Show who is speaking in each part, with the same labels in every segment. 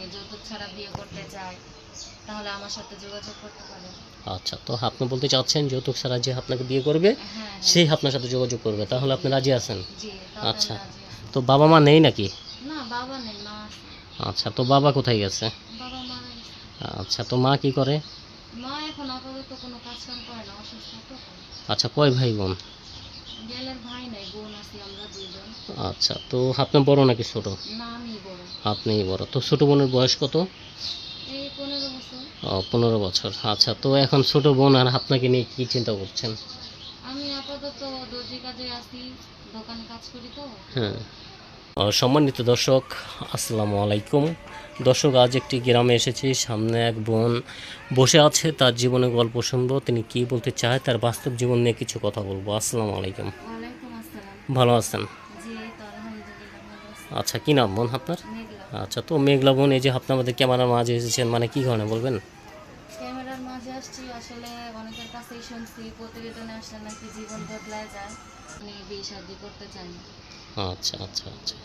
Speaker 1: থাকে যৌতুক ছাড়া বিয়ে করতে চায় তাহলে আমার সাথে যোগাযোগ করতে পারে।
Speaker 2: আচ্ছা তো আপনি বলতে চাচ্ছেন যৌতুক ছাড়া যে আপনাকে বিয়ে করবে
Speaker 1: হ্যাঁ।
Speaker 2: সেই আপনার সাথে যোগাযোগ করবে তাহলে আপনি রাজি আছেন? আচ্ছা। তো বাবা মা নেই নাকি?
Speaker 1: না বাবা নেই মা
Speaker 2: আচ্ছা তো বাবা কোথায় গেছে?
Speaker 1: বাবা
Speaker 2: আচ্ছা তো মা কি করে?
Speaker 1: মা এখন আপাতত কোনো কাজ কাম করে না অসুস্থ তো।
Speaker 2: আচ্ছা কয় ভাই বোন?
Speaker 1: গেলের ভাই নাই বোন আছি আমরা দুইজন।
Speaker 2: আচ্ছা তো আপনি বড় নাকি ছোট?
Speaker 1: না আমি বড়
Speaker 2: আপনি বড়। তো ছোট বোনের বয়স কত?
Speaker 1: পনেরো বছর।
Speaker 2: ও, পনেরো বছর। আচ্ছা তো এখন ছোট বোন আর আপনাকে নিয়ে কি চিন্তা করছেন?
Speaker 1: আমি আপাতত দর্জি কাজে আছি দোকানে কাজ করি তো।
Speaker 2: হ্যাঁ। সম্মানিত দর্শক আসসালামু আলাইকুম। দর্শক আজ একটি গ্রামে এসেছি। সামনে এক বোন বসে আছে তার জীবনে গল্প শুনব। তিনি কি বলতে চায় তার বাস্তব জীবন নিয়ে কিছু কথা বলব। আসসালামু আলাইকুম। ভালো আছেন
Speaker 1: জি এই তো আলহামদুলিল্লাহ ভালো আছি
Speaker 2: আচ্ছা কি নাম বোন আপনার? আচ্ছা তো মেঘলা বোন এই যে আপনি আমাদের ক্যামেরার মাঝে এসেছেন মানে কি কারণে বলবেন?
Speaker 1: ক্যামেরার মাঝে আসছি আসলে অনেকের কাছেই শুনছি প্রতিবেদনে আসলে নাকি জীবন বদলায় যায়। উনি বিয়ে শাদি করতে চান
Speaker 2: আচ্ছা আচ্ছা আচ্ছা।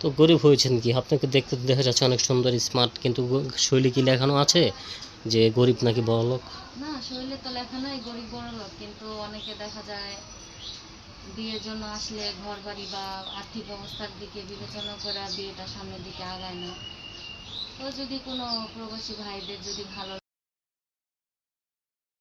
Speaker 2: তো গরিব হয়েছেন কি? আপনাকে দেখতে দেখা যাচ্ছে অনেক সুন্দর স্মার্ট কিন্তু শৈলী কি লেখানো আছে? যে গরিব নাকি বড় লোক
Speaker 1: না শৈলী তো লেখা নাই গরিব বড় লোক কিন্তু অনেকে দেখা যায় বিয়ের জন্য আসলে ঘর বাড়ি বা আর্থিক অবস্থার দিকে বিবেচনা করে বিয়েটা সামনের দিকে আগায় না। তো যদি কোনো প্রবাসী ভাইদের যদি ভালো